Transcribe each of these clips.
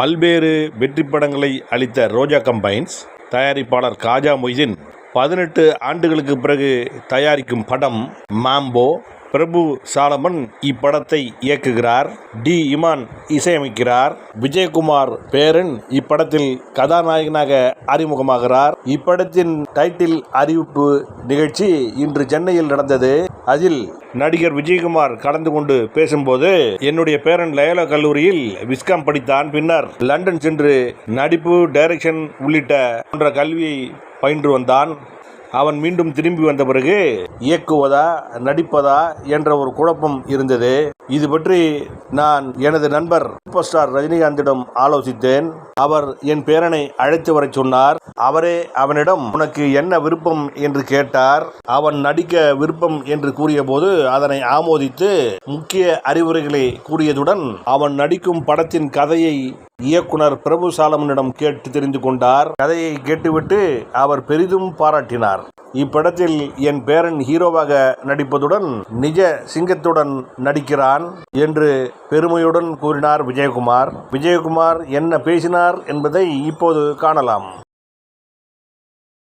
பல்வேறு வெற்றி படங்களை அளித்த ரோஜா கம்பைன்ஸ் தயாரிப்பாளர் காஜா மொய்தீன் பதினெட்டு ஆண்டுகளுக்கு பிறகு தயாரிக்கும் படம் மாம்போ பிரபு சாலமன் இப்படத்தை இயக்குகிறார். டி. இமான் இசையமைக்கிறார். விஜயகுமார் பேரன் இப்படத்தில் கதாநாயகனாக அறிமுகமாகிறார். இப்படத்தின் டைட்டில் அறிவிப்பு நிகழ்ச்சி இன்று சென்னையில் நடந்தது. அதில் நடிகர் விஜயகுமார் கலந்து கொண்டு பேசும்போது என்னுடைய பேரன் லயோலா கல்லூரியில் விஸ்காம் படித்தான். பின்னர் லண்டன் சென்று நடிப்பு டைரக்ஷன் உள்ளிட்ட போன்ற கல்வியை பயின்று வந்தான். அவன் மீண்டும் திரும்பி வந்த பிறகு இயக்குவதா நடிப்பதா என்ற ஒரு குழப்பம் இருந்தது. இது பற்றி நான் எனது நண்பர் சூப்பர் ஸ்டார் ரஜினிகாந்திடம் ஆலோசித்தேன். அவர் என் பேரனை அழைத்து வர சொன்னார். அவரே அவனிடம் உனக்கு என்ன விருப்பம்? என்று கேட்டார். அவன் நடிக்க விருப்பம் என்று கூறியபோது அதனை ஆமோதித்து முக்கிய அறிவுரைகளை கூறியதுடன் அவன் நடிக்கும் படத்தின் கதையை இயக்குனர் பிரபு சாலமனிடம் கேட்டு தெரிந்து கொண்டார். கதையை கேட்டுவிட்டு அவர் பெரிதும் பாராட்டினார். இப்படத்தில் என் பேரன் ஹீரோவாக நடிப்பதுடன் நிஜ சிங்கத்துடன் நடிக்கிறான் என்று பெருமையுடன் கூறினார் விஜயகுமார். விஜயகுமார் என்ன பேசினார் என்பதை இப்போது காணலாம்.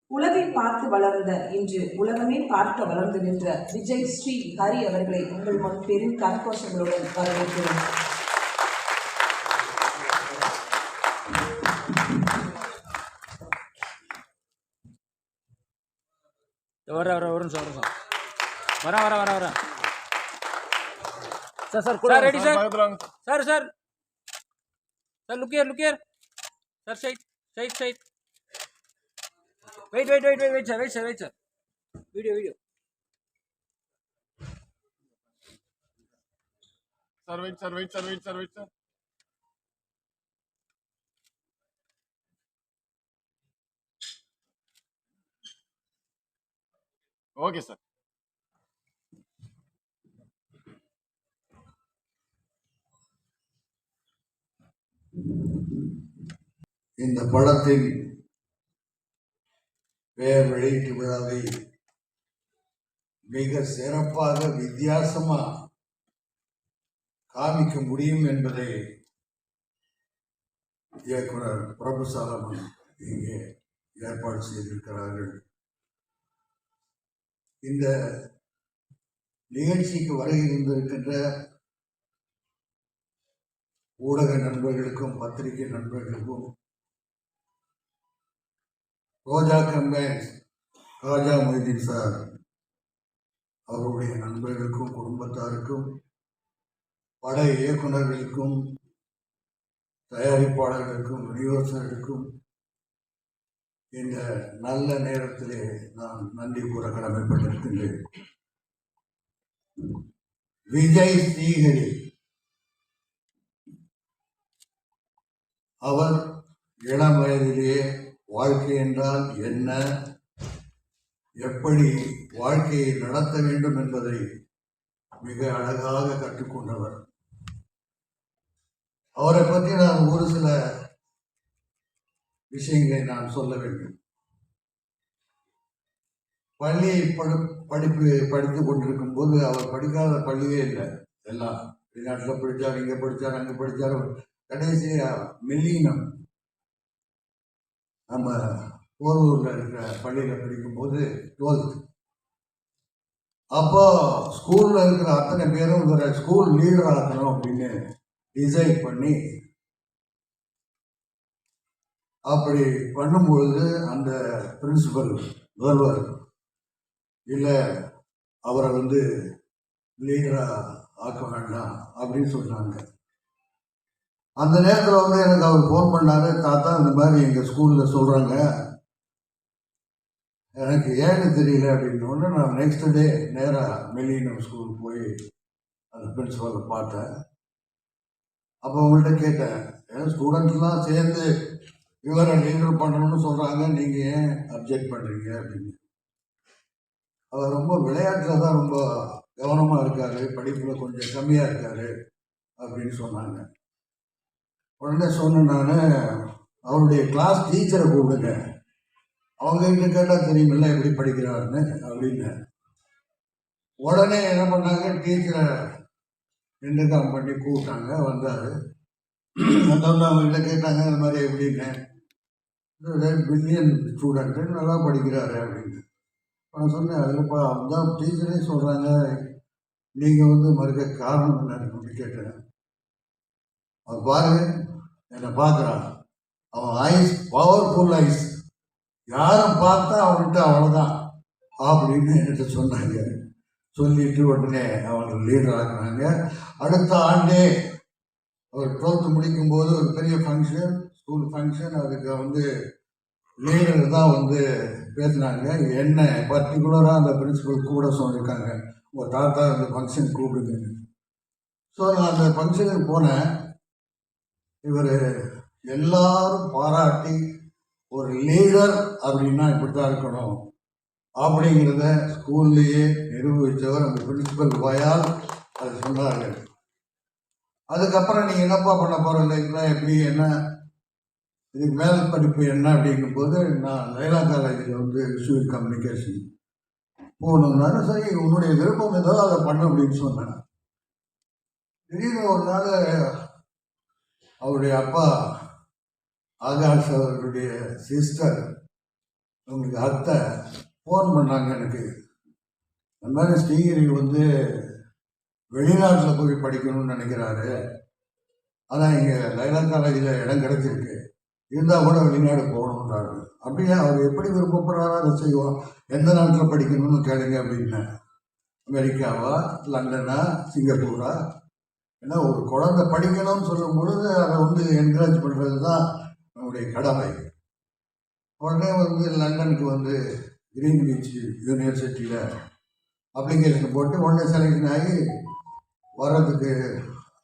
உலகை பார்த்து வளர்ந்த இன்று உலகமே பார்க்க வளர்ந்து நின்ற விஜய் ஸ்ரீ ஹரி அவர்களை உங்கள் முன் பெரும் கரகோஷங்களுடன் வரவேற்கிறோம். வர வர ஒரு நிமிஷம் ஒரு நிமிஷம் வர வர வர வர sir sir sir ready sir sir sir sir look here look here sir side side side wait wait wait wait wait sir wait sir wait sir video video Sir, wait, sir, wait, sir, wait, sir, wait, sir. Okay sir. இந்த படத்தின் பெயர் வெளியீட்டு விழாவை மிக சிறப்பாக வித்தியாசமா காமிக்க முடியும் என்பதை இயக்குனர் பிரபுசாலமன் இங்கே ஏற்பாடு செய்திருக்கிறார்கள். இந்த நிகழ்ச்சிக்கு வருகை இருந்திருக்கின்ற ஊடக நண்பர்களுக்கும் பத்திரிகை நண்பர்களுக்கும் ரோஜா கம்பேன்ஸ் ராஜா மொய்தீன் சார் அவருடைய நண்பர்களுக்கும் குடும்பத்தாருக்கும் பட இயக்குநர்களுக்கும் தயாரிப்பாளர்களுக்கும் விநியோகர்களுக்கும் இந்த நல்ல நேரத்திலே நான் நன்றி கூற கடமைப்பட்டிருக்கின்றேன். விஜய் ஸ்ரீஹரி அவர் இளம் வயதிலேயே வாழ்க்கை என்றால் என்ன? எப்படி வாழ்க்கையை நடத்த வேண்டும் என்பதை மிக அழகாக கற்றுக்கொண்டவர். அவரை பற்றி நான் ஒரு சில விஷயங்களை நான் சொல்ல வேண்டும். பள்ளியை படி படிப்பு படித்து கொண்டிருக்கும் போது அவர் படிக்காத பள்ளியே இல்லை. எல்லாம் வெளிநாட்டில் படித்தார் இங்கே படித்தார் அங்கே படித்தார். கடைசியாக மெல்லினம் நம்ம போரூரில் இருக்கிற பள்ளியில் படிக்கும்போது டுவெல்த் அப்போ ஸ்கூலில் இருக்கிற அத்தனை பேரும் ஸ்கூல் லீடர் ஆகணும் அப்படின்னு டிசைட் பண்ணி அப்படி பண்ணும்பொழுது அந்த பிரின்சிபல் முதல்வர் இல்லை அவரை வந்து லீடராக ஆக்க வேண்டாம் அப்படின்னு சொன்னாங்க. அந்த நேரத்தில் வந்து எனக்கு அவர் ஃபோன் பண்ணாரு தாத்தா இந்த மாதிரி எங்கள் ஸ்கூலில் சொல்கிறாங்க எனக்கு ஏன்னு தெரியல அப்படின்னு உடனே நான் நெக்ஸ்ட் டே நேராக மெலினம் ஸ்கூல் போய் அந்த பிரின்சிபலை பார்த்தேன். அப்போ அவங்கள்ட்ட கேட்டேன் ஏன் ஸ்டூடெண்ட்லாம் சேர்ந்து இவரை நீங்கள் பண்ணணும்னு சொல்கிறாங்க நீங்கள் ஏன் அப்ஜெக்ட் பண்ணுறீங்க அப்படின்னு. அவர் ரொம்ப விளையாட்டில் தான் ரொம்ப கவனமாக இருக்காரு படிப்பில் கொஞ்சம் கம்மியாக இருக்காரு அப்படின்னு சொன்னாங்க. உடனே சொன்னேன் நான் அவருடைய கிளாஸ் டீச்சரை கூப்பிடுங்க. அவங்க கிட்ட கேட்டால் தெரியுமில்ல எப்படி படிக்கிறாருன்னு அப்படின்னு. உடனே என்ன பண்ணாங்க டீச்சரை இன்டர்காம் பண்ணி கூப்பிட்டாங்க வந்தார். வந்தவொடனே அவங்ககிட்ட கேட்டாங்க இந்த மாதிரி எப்படின்னு? பில்லியன் ஸ்டூடெண்ட்டு நல்லா படிக்கிறாரு அப்படின்னு. நான் சொன்னேன் அதில்ப்பா அதுதான் டீச்சரே சொல்கிறாங்க நீங்கள் வந்து மறுக்க காரணம் என்னன்னு சொல்லி கேட்டேன். அவன் பாருங்க என்னை பார்க்குறான். அவன் ஐஸ் பவர்ஃபுல் ஐஸ் யாரும் பார்த்தா அவன்கிட்ட அவ்வளோதான் அப்படின்னு என்கிட்ட சொன்னாங்க. சொல்லிட்டு உடனே அவங்க லீடர் ஆக்குனாங்க அடுத்த ஆண்டே அவர் டுவெல்த்து முடிக்கும்போது ஒரு பெரிய ஃபங்க்ஷன் ஸ்கூல் ஃபங்க்ஷன் அதுக்கு வந்து லீடர் தான் வந்து பேசினாங்க. என்ன பர்டிகுலராக அந்த பிரின்சிபல் கூட சொல்லியிருக்காங்க. உங்கள் தாத்தா இந்த ஃபங்க்ஷன் கூப்பிடுங்க. ஸோ நான் அந்த ஃபங்க்ஷனுக்கு போனேன். இவர் எல்லாரும் பாராட்டி ஒரு லீடர் அப்படின்னா இப்படி தான் இருக்கணும். அப்படிங்கிறத ஸ்கூல்லையே நிரூபித்தவர் அந்த பிரின்சிபல் வாயால் அது சொன்னார்கள் அதுக்கப்புறம் நீங்கள் என்னப்பா பண்ண போகிற லைஃப்பில் எப்படி? என்ன? இதுக்கு மேல் படிப்பு என்ன அப்படிங்கும்போது நான் லைலா காலேஜில் வந்து சிவில் கம்யூனிகேஷன் போகணுன்னாரு சரி உன்னுடைய விருப்பம் ஏதோ அதை பண்ண அப்படின்னு சொன்னேன். திடீர்னு ஒரு நாள் அவருடைய அப்பா ஆகாஷ் அவர்களுடைய சிஸ்டர் அவங்களுக்கு அத்தை ஃபோன் பண்ணாங்க எனக்கு. அந்த மாதிரி ஸ்ரீகிரி வந்து வெளிநாட்டில் போய் படிக்கணும்னு நினைக்கிறாரு. ஆனால் இங்கே லைலா காலேஜில் இடம் கிடச்சிருக்கு. இருந்தால் கூட வெளிநாடு போகணுன்றாரு அப்படியே அவர் எப்படி விருப்பப்படுறாரோ அதை செய்வோம். எந்த நாட்டில் படிக்கணும்னு கேளுங்க அப்படின்னேன் அமெரிக்காவா லண்டனா சிங்கப்பூரா? ஏன்னா ஒரு குழந்தை படிக்கணும்னு சொல்லும் பொழுது அதை வந்து என்கரேஜ் பண்ணுறது தான் நம்முடைய கடமை. உடனே வந்து லண்டனுக்கு வந்து கிரீன் பீச் யூனிவர்சிட்டியில் அப்ளிகேஷன் போட்டு உடனே செலக்ஷன் ஆகி வர்றதுக்கு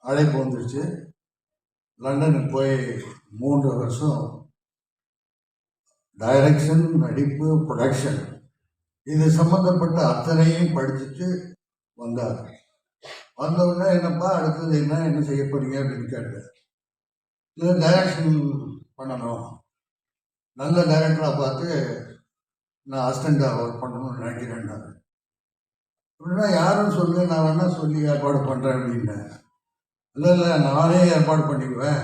அழைப்பு வந்துருச்சு. லண்டனுக்கு போய் மூன்று வருஷம் டைரக்ஷன் நடிப்பு ப்ரொடக்ஷன் இது சம்மந்தப்பட்ட அத்தனையும் படிச்சுட்டு வந்தார். வந்தவுடனே என்னப்பா அடுத்தது என்ன என்ன செய்ய போறீங்க அப்படின்னு கேட்டார். இல்லை டைரக்ஷன் பண்ணணும். நல்ல டைரக்டராக பார்த்து நான் அசிஸ்டண்ட்டாக ஒர்க் பண்ணணும்னு நினைக்கிறேன்னாரு. அப்படின்னா யாரும் சொல்லு நான் வேணால் சொல்லி ஏற்பாடு பண்ணுறேன் அப்படின்னேன் இல்லை இல்லை நானே ஏற்பாடு பண்ணிக்குவேன்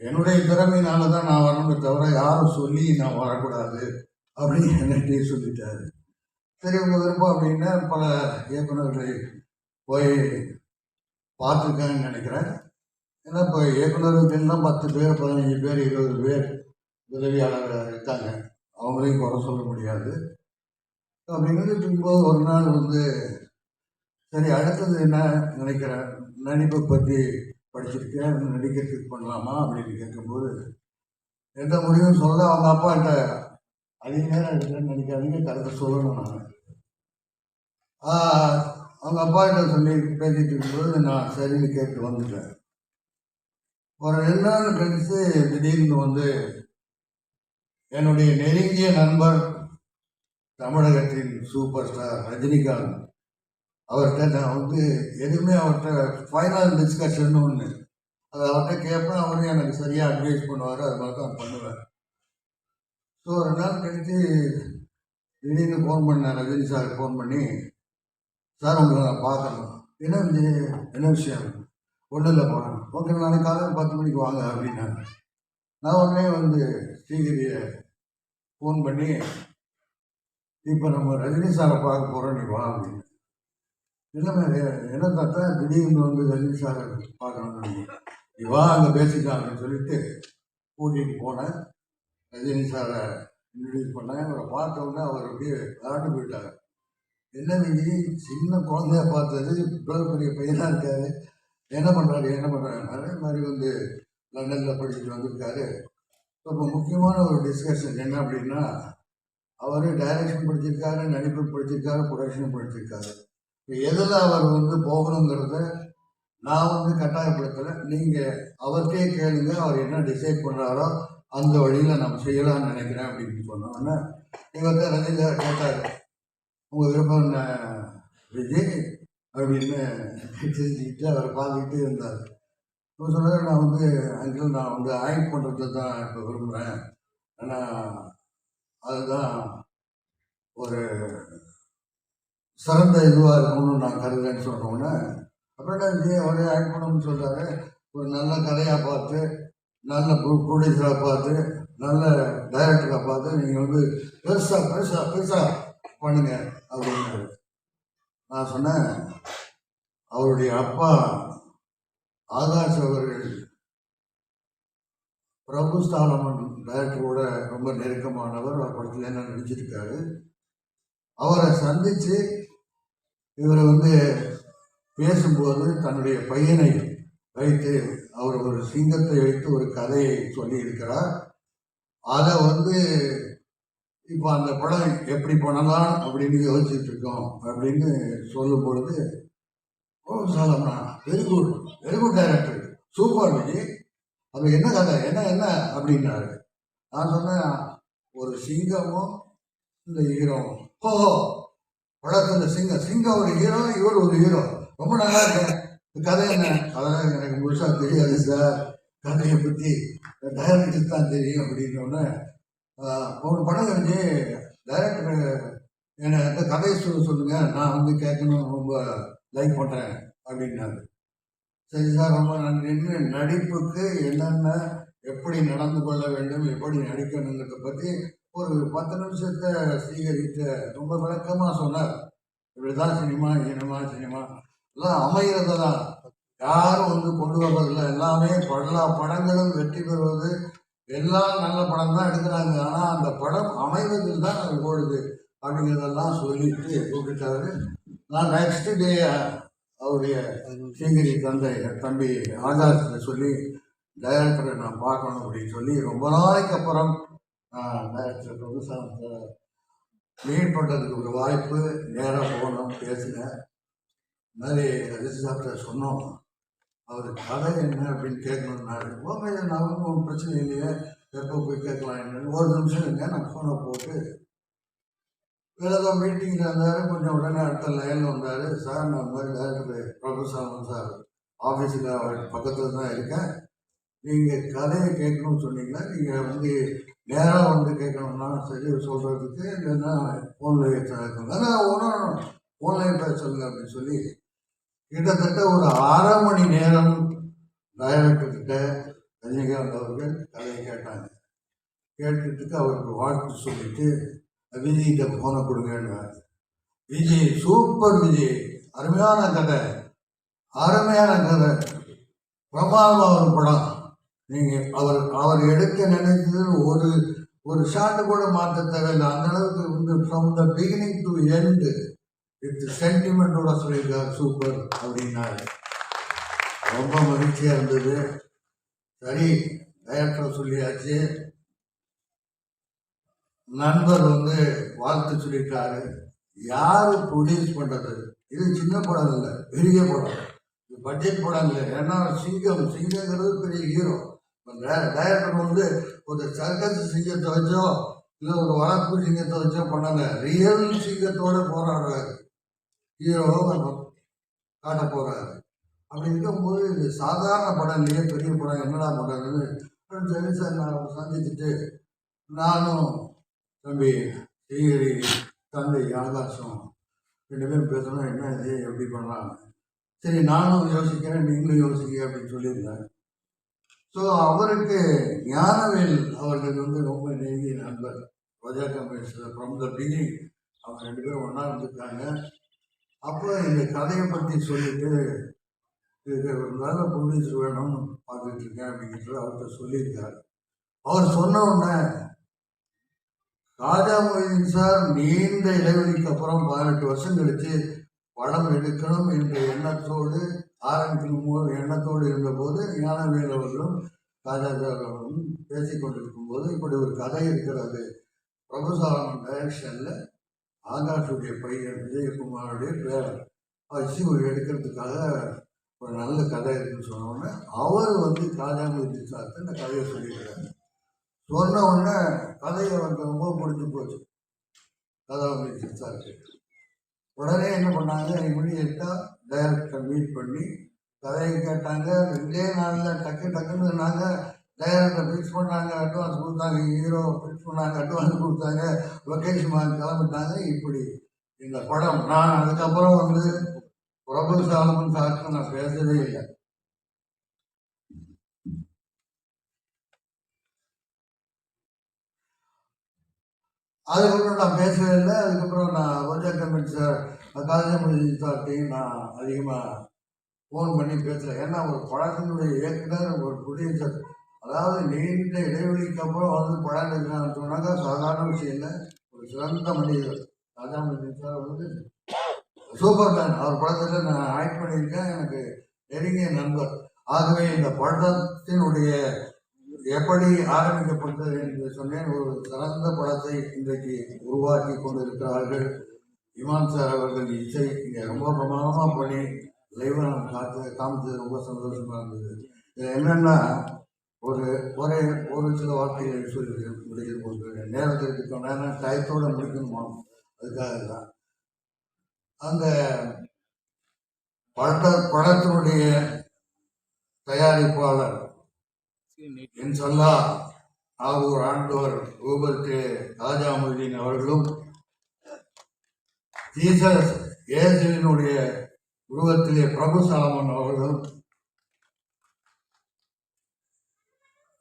என்னுடைய திறமையினால தான் நான் வரணுமே தவிர யாரும் சொல்லி நான் வரக்கூடாது அப்படின்னு என்கிட்டயே சொல்லிட்டாரு. சரி உங்கள் விருப்பம் அப்படின்னா பல இயக்குநர்களை போய் பார்த்துருக்கேன்னு நினைக்கிறேன். ஏன்னா இப்போ இயக்குநர்களுக்கெல்லாம் பத்து பேர் பதினஞ்சு பேர் இருபது பேர் உதவியாளர்களாக இருக்காங்க. அவங்களையும் குறை சொல்ல முடியாது. அப்படிங்கிறது இருக்கும்போது ஒரு நாள் வந்து சரி அடுத்தது என்ன நினைக்கிறேன்? நடிப்பை பற்றி படிச்சிருக்கேன் நடிக்கிறதுக்கு பண்ணலாமா அப்படின்னு கேட்கும்போது எந்த முடிவும் சொல்ல அவங்க அப்பாட்ட அதிக நேரம் எடுக்கிறேன்னு நினைக்காதீங்க கருத்தை சொல்லணும் நான். அவங்க அவங்க அப்பாட்ட சொல்லி பேசிட்டு இருக்கும்போது நான் சரின்னு கேட்டு வந்துட்டேன். ஒரு ரெண்டு நாள் கழித்து திடீர்னு வந்து என்னுடைய நெருங்கிய நண்பர் தமிழகத்தின் சூப்பர் ஸ்டார் ரஜினிகாந்த் அவர்கிட்ட நான் வந்து எதுவுமே அவர்கிட்ட ஃபைனல் டிஸ்கஷன் ஒன்று அதை அவர்கிட்ட கேட்பேன் அவரும் எனக்கு சரியாக அட்வைஸ் பண்ணுவார் அது மாதிரி தான் பண்ணுவேன். ஸோ ஒரு நாள் கழித்து திடீர்னு ஃபோன் பண்ணேன் ரஜினி சார் ஃபோன் பண்ணி சார் உங்களை நான் பார்க்கணும். என்ன என்ன விஷயம்? ஒன்றும் இல்லை போகிறேன் ஓகே நாளைக்கு காலையில் பத்து மணிக்கு வாங்க அப்படின்னாங்க நான் உடனே வந்து ஸ்ரீகிரியை ஃபோன் பண்ணி இப்போ நம்ம ரஜினி சாரை பார்க்க போகிறோம் நீ வா அப்படின்னு என்ன என்ன பார்த்தா திடீர்னு வந்து ரஜினி சார் பார்க்கணும் நீ வா அங்கே பேசிக்கலாம் சொல்லிட்டு கூட்டிகிட்டு போனேன். ரஜினி சாரை இன்ட்ரடியூஸ் பண்ணேன். அவரை பார்த்த உடனே அவர் அப்படியே விளாண்டு போயிட்டார். என்ன சின்ன குழந்தைய பார்த்தது இவ்வளோ பெரிய பையனாக இருக்காரு. என்ன பண்ணுறாரு என்ன பண்ணுறாரு அதே மாதிரி வந்து லண்டனில் படிச்சுட்டு வந்திருக்காரு. இப்போ முக்கியமான ஒரு டிஸ்கஷன் என்ன அப்படின்னா அவர் டைரக்ஷன் படிச்சிருக்காரு நடிப்பு படிச்சிருக்காரு ப்ரொடக்ஷன் படிச்சிருக்காரு. இப்போ எதில் அவர் வந்து போகணுங்கிறத நான் வந்து கட்டாயப்படுத்தலை நீங்கள் அவர்கிட்டே கேளுங்க அவர் என்ன டிசைட் பண்ணுறாரோ அந்த வழியில் நம்ம செய்யலாம்னு நினைக்கிறேன் அப்படின்னு சொன்னோன்னே இவர்கிட்ட ரஜினி சார் கேட்டார் உங்கள் விருப்பம் என்ன விஜய்? அப்படின்னு செஞ்சுக்கிட்டு அவரை பார்த்துக்கிட்டே இருந்தார். இப்போ சொன்னார் நான் வந்து அங்கிள் நான் வந்து ஆக்ட் பண்ணுறது தான் இப்போ விரும்புகிறேன் ஆனால் அதுதான் ஒரு சிறந்த இதுவாக இருக்கணும்னு நான் கருதுறேன்னு சொன்னோன்னே அப்புறம் விஜய் அவரே ஆக்ட் பண்ணணும்னு சொல்கிறாரு ஒரு நல்ல கதையாக பார்த்து நல்ல ப்ரொடியூசராக பார்த்து நல்ல டைரக்டராக பார்த்து நீங்கள் வந்து பெருசாக பெருசாக பெருசாக பண்ணுங்க அப்படின்னு நான் சொன்னேன் அவருடைய அப்பா ஆகாஷ் அவர்கள் பிரபு ஸ்தானமன் டைரக்டரோட ரொம்ப நெருக்கமானவர். அவர் படத்தில் என்ன நடிச்சிருக்காரு? அவரை சந்தித்து இவர் வந்து பேசும்போது தன்னுடைய பையனை வைத்து அவர் ஒரு சிங்கத்தை வைத்து ஒரு கதையை சொல்லியிருக்கிறார். அதை வந்து இப்போ அந்த படம் எப்படி பண்ணலாம் அப்படின்னு யோசிச்சுட்டு இருக்கோம் அப்படின்னு சொல்லும் பொழுது ஓ சாலம்னா very good very good director super Vijay. அது என்ன கதை என்ன என்ன அப்படின்னாரு. நான் சொன்னேன் ஒரு சிங்கமும் இந்த ஹீரோவும் ஓஹோ படத்தில் சிங்கம் சிங்கம் ஒரு ஹீரோ இவர் ஒரு ஹீரோ. ரொம்ப நல்லா இருக்கு கதை என்ன? அதெல்லாம் எனக்கு முழுசாக தெரியாது சார். கதையை பற்றி டைரக்டர் தான் தெரியும் அப்படின்னோடனே ஒரு படம் வந்து டைரக்டர் என்னை கதையை சொல்ல சொல்லுங்க. நான் வந்து கேட்கணும் ரொம்ப லைக் பண்ணுறேன் அப்படின்னாரு. சரி சார் ரொம்ப நின்று. நடிப்புக்கு என்னென்ன எப்படி நடந்து கொள்ள வேண்டும் எப்படி நடிக்கணுங்கிறத பற்றி ஒரு பத்து நிமிஷத்தை ஸ்ரீகரித்த ரொம்ப விளக்கமாக சொன்னார். இப்படிதான் சினிமா சினிமா சினிமா. எல்லாம் அமைகிறது தான் யாரும் வந்து கொண்டு வரதில்லை எல்லாமே எல்லா படங்களும் வெற்றி பெறுவது. எல்லாம் நல்ல படம் தான் எடுக்கிறாங்க. ஆனால் அந்த படம் அமைவதில் தான் அது போடுது அப்படிங்கிறதெல்லாம் சொல்லிட்டு கூப்பிட்டாரு. நான் நெக்ஸ்ட் டே அவருடைய ஸ்ரீகிரி தந்தை தம்பி ஆகாஷத்தை சொல்லி டைரக்டரை நான் பார்க்கணும் அப்படின்னு சொல்லி ரொம்ப நாளைக்கு அப்புறம் டைரக்டர் சார் மீட் பண்ணுறதுக்கு ஒரு வாய்ப்பு நேராக போனோம் பேசினேன் இந்த மாதிரி ரிஷி சாப்பிட்ட சொன்னோம். அவர் கதை என்ன அப்படின்னு கேட்கணுன்னாரு ஓகே நான் ஒன்றும் பிரச்சனை இல்லையே. எப்போ போய் கேட்கலாம் என்னன்னு ஒரு நிமிஷம் இருங்க நான் ஃபோனை போட்டு வேறு ஏதோ மீட்டிங்கில் இருந்தார் கொஞ்சம் உடனே அடுத்த லைனில் வந்தார். சார் நான் மாதிரி டேரக்டர் ப்ரொஃபஸர் சார் ஆஃபீஸில் அவர் பக்கத்தில் தான் இருக்கேன். நீங்கள் கதையை கேட்கணும்னு சொன்னீங்கன்னா நீங்கள் வந்து நேராக வந்து கேட்கணும்னா சரி சொல்கிறதுக்கு இல்லைன்னா ஃபோனில் கேட்கணும் ஒன்றும் ஃபோன்லேயே பேச சொல்லுங்க அப்படின்னு சொல்லி கிட்டத்தட்ட ஒரு அரை மணி நேரம் டைரக்டர்கிட்ட ரஜினிகாந்த் அவர்கள் கதையை கேட்டாங்க. கேட்டுட்டு அவருக்கு வாழ்த்து சொல்லிட்டு விஜய்கிட்ட ஃபோனை கொடுங்கன்னார் விஜய் சூப்பர் விஜய். அருமையான கதை. அருமையான கதை. பிரமாதமாக ஒரு படம். நீங்கள் அவர் அவர் எடுக்க நினைத்ததில் ஒரு ஒரு ஷாட்டு கூட மாற்ற தேவையில்லை. அந்த அளவுக்கு வந்து from the beginning to end with சென்டிமெண்ட்டோட சொல்லியிருக்காரு சூப்பர் அப்படின்னாரு. ரொம்ப மகிழ்ச்சியாக இருந்தது. சரி டைரக்டர் சொல்லியாச்சு. நண்பர் வந்து வாழ்த்து சொல்லிட்டாரு யார் ப்ரொடியூஸ் பண்ணுறது இது சின்ன படம் இல்லை பெரிய படம். இது பட்ஜெட் படம் இல்லை. ஏன்னா சிங்கம் சிங்கங்கிறது பெரிய ஹீரோ டைரக்டர் வந்து ஒரு சர்க்கஸ் சிங்கத்தை வச்சோ இல்லை ஒரு வளர்ப்பு சிங்கத்தை வச்சோ பண்ணாங்க. ரியல் சிங்கத்தோட போராடுறாரு. ஹீரோ காட்ட போகிறாரு அப்படி இருக்கும்போது இது சாதாரண படம் இல்லையே பெரிய படம் என்னடா பண்ணுறாங்கன்னு சரி சார் நான் சந்திச்சுட்டு நானும் தம்பி ஸ்ரீஹரி தந்தை ஆகாசம் ரெண்டு பேரும் பேசணும் என்ன இது எப்படி பண்ணலாம்? சரி நானும் யோசிக்கிறேன் நீங்களும் யோசிக்க அப்படின்னு சொல்லியிருந்தேன் ஸோ அவருக்கு ஞானவேல் அவர்கள் வந்து ரொம்ப நெருங்கிய நண்பர். ரோஜா கம்பெனிஸில் ஃப்ரம் த பிகினிங் அவங்க ரெண்டு பேரும் ஒன்றா இருந்திருக்காங்க. அப்போ இந்த கதையை பற்றி சொல்லிட்டு இது ஒரு நல்ல ப்ரொடியூசர் வேணும்னு பார்த்துட்டு இருக்கேன் அப்படிங்கிறது அவர்கிட்ட சொல்லியிருக்காரு. அவர் சொன்ன உடனே ராஜா மொய்தீன் சார் நீண்ட இடைவெளிக்கு அப்புறம் பதினெட்டு வருஷம் கழித்து படம் எடுக்கணும் என்ற எண்ணத்தோடு ஆரம்பிக்கும் எண்ணத்தோடு இருந்தபோது ஞானவேல் அவர்களும் ராஜா சார் அவர்களும் கொண்டிருக்கும் போது இப்படி ஒரு கதை இருக்கிறது. பிரபுசாரம் டைரக்ஷனில் ஆகாஷுடைய பையன் விஜயகுமாருடைய பேரன். வச்சு ஒரு எடுக்கிறதுக்காக ஒரு நல்ல கதை இருக்குன்னு சொன்னோடனே அவர் வந்து காஜாமூர்த்தி சார்த்து இந்த கதையை சொல்லியிருக்காரு சொன்ன உடனே கதையை அவருக்கு ரொம்ப பிடிச்சி போச்சு. கதாமூர்த்தி சாருக்கு உடனே என்ன பண்ணாங்க? இமீடியட்டாக டைரக்டரை மீட் பண்ணி கதையை கேட்டாங்க. ரெண்டே நாளில் டக்கு டக்குன்னு சொன்னாங்க டைரக்டர் ஃபிக்ஸ் பண்ணாங்க. அட்வான்ஸ் கொடுத்தாங்க. ஹீரோ ஃபிக்ஸ் பண்ணாங்க. அட்வான்ஸ் கொடுத்தாங்க. லொக்கேஷன் வாங்கி கிளம்பிட்டாங்க. இப்படி இந்த படம். நான் அதுக்கப்புறம் வந்து பிரபு சாலமன் சாருக்கு நான் பேசவே இல்லை. அதுக்கப்புறம் நான் பேசவே இல்லை. அதுக்கப்புறம் நான் கொஞ்சம் கம்பெனி சார் காஜாமொழி சார்ட்டையும் நான் அதிகமாக ஃபோன் பண்ணி பேசுகிறேன் ஏன்னா ஒரு படத்தினுடைய இயக்குனர் ஒரு ப்ரொடியூசர் அதாவது நீண்ட இடைவெளிக்கு அப்புறம் வந்து படம் எடுக்கிறான்னு சொன்னாக்கா சாதாரண விஷயம் இல்லை. ஒரு சிறந்த மனிதர். ராஜாமணி சார் வந்து சூப்பர் மேன் அவர் படத்தில் நான் ஆக்ட் பண்ணியிருக்கேன். எனக்கு நெருங்கிய நண்பர். ஆகவே இந்த படத்தினுடைய எப்படி ஆரம்பிக்கப்பட்டது என்று சொன்னேன். ஒரு சிறந்த படத்தை இன்றைக்கு உருவாக்கி கொண்டிருக்கிறார்கள். இமான் சார் அவர்கள் இசை இங்கே ரொம்ப பிரமாதமாக பண்ணி லைவாக நம்ம காத்து காமிச்சது ரொம்ப சந்தோஷமாக இருந்தது. இதில் என்னென்னா ஒரு ஒரே ஒரு சில வார்த்தைகளை சொல்லி முடிக்கிறது போது. நேரத்திற்கு நேரம் டயத்தோடு முடிக்கணுமா? அதுக்காக தான். அந்த பட படத்தினுடைய தயாரிப்பாளர் என் ஆகூர் ஆண்டோர் ரூபர் கே. ராஜாமுதீன் அவர்களும் ஜீசஸ் இயேசுவினுடைய உருவத்திலே பிரபு சாமன் அவர்களும்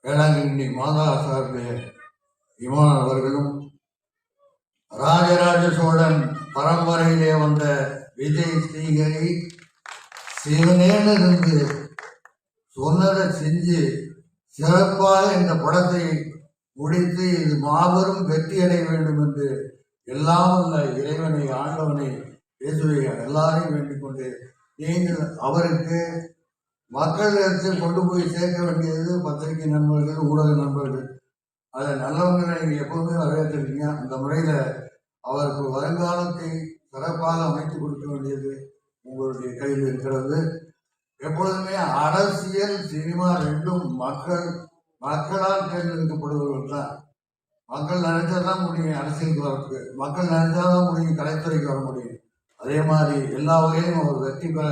வேளாங்கண்ணி மாதா சார்பிலே இமான் அவர்களும் ராஜராஜ சோழன் பரம்பரையிலே வந்த விஜய் ஸ்ரீகரி சிவனேன்னு இருந்து சொன்னதை செஞ்சு சிறப்பாக இந்த படத்தை முடித்து இது மாபெரும் வெற்றி அடைய வேண்டும் என்று எல்லாம் உள்ள இறைவனை ஆண்டவனை இயேசுவை எல்லாரையும் வேண்டிக் கொண்டு நீங்கள் அவருக்கு மக்களிடத்தில் கொண்டு போய் சேர்க்க வேண்டியது பத்திரிகை நண்பர்கள் ஊடக நண்பர்கள். அதை நல்லவங்களை நீங்கள் எப்போதுமே வரவேற்றிருக்கீங்க. அந்த முறையில் அவருக்கு வருங்காலத்தை சிறப்பாக அமைத்து கொடுக்க வேண்டியது உங்களுடைய கையில் இருக்கிறது. எப்பொழுதுமே அரசியல் சினிமா ரெண்டும் மக்கள் மக்களால் தேர்ந்தெடுக்கப்படுபவர்கள் தான் மக்கள் நினைச்சாதான் முடியும் அரசியலுக்கு வரக்கு மக்கள் நினைச்சாதான் முடியும் கலைத்துறைக்கு வர முடியும். அதே மாதிரி எல்லா வகையிலும் அவர் வெற்றி பெற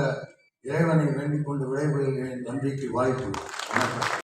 இறைவனை வேண்டிக் கொண்டு விடைபெறுகிறேன். நன்றிக்கு வாய்ப்பு வணக்கம்.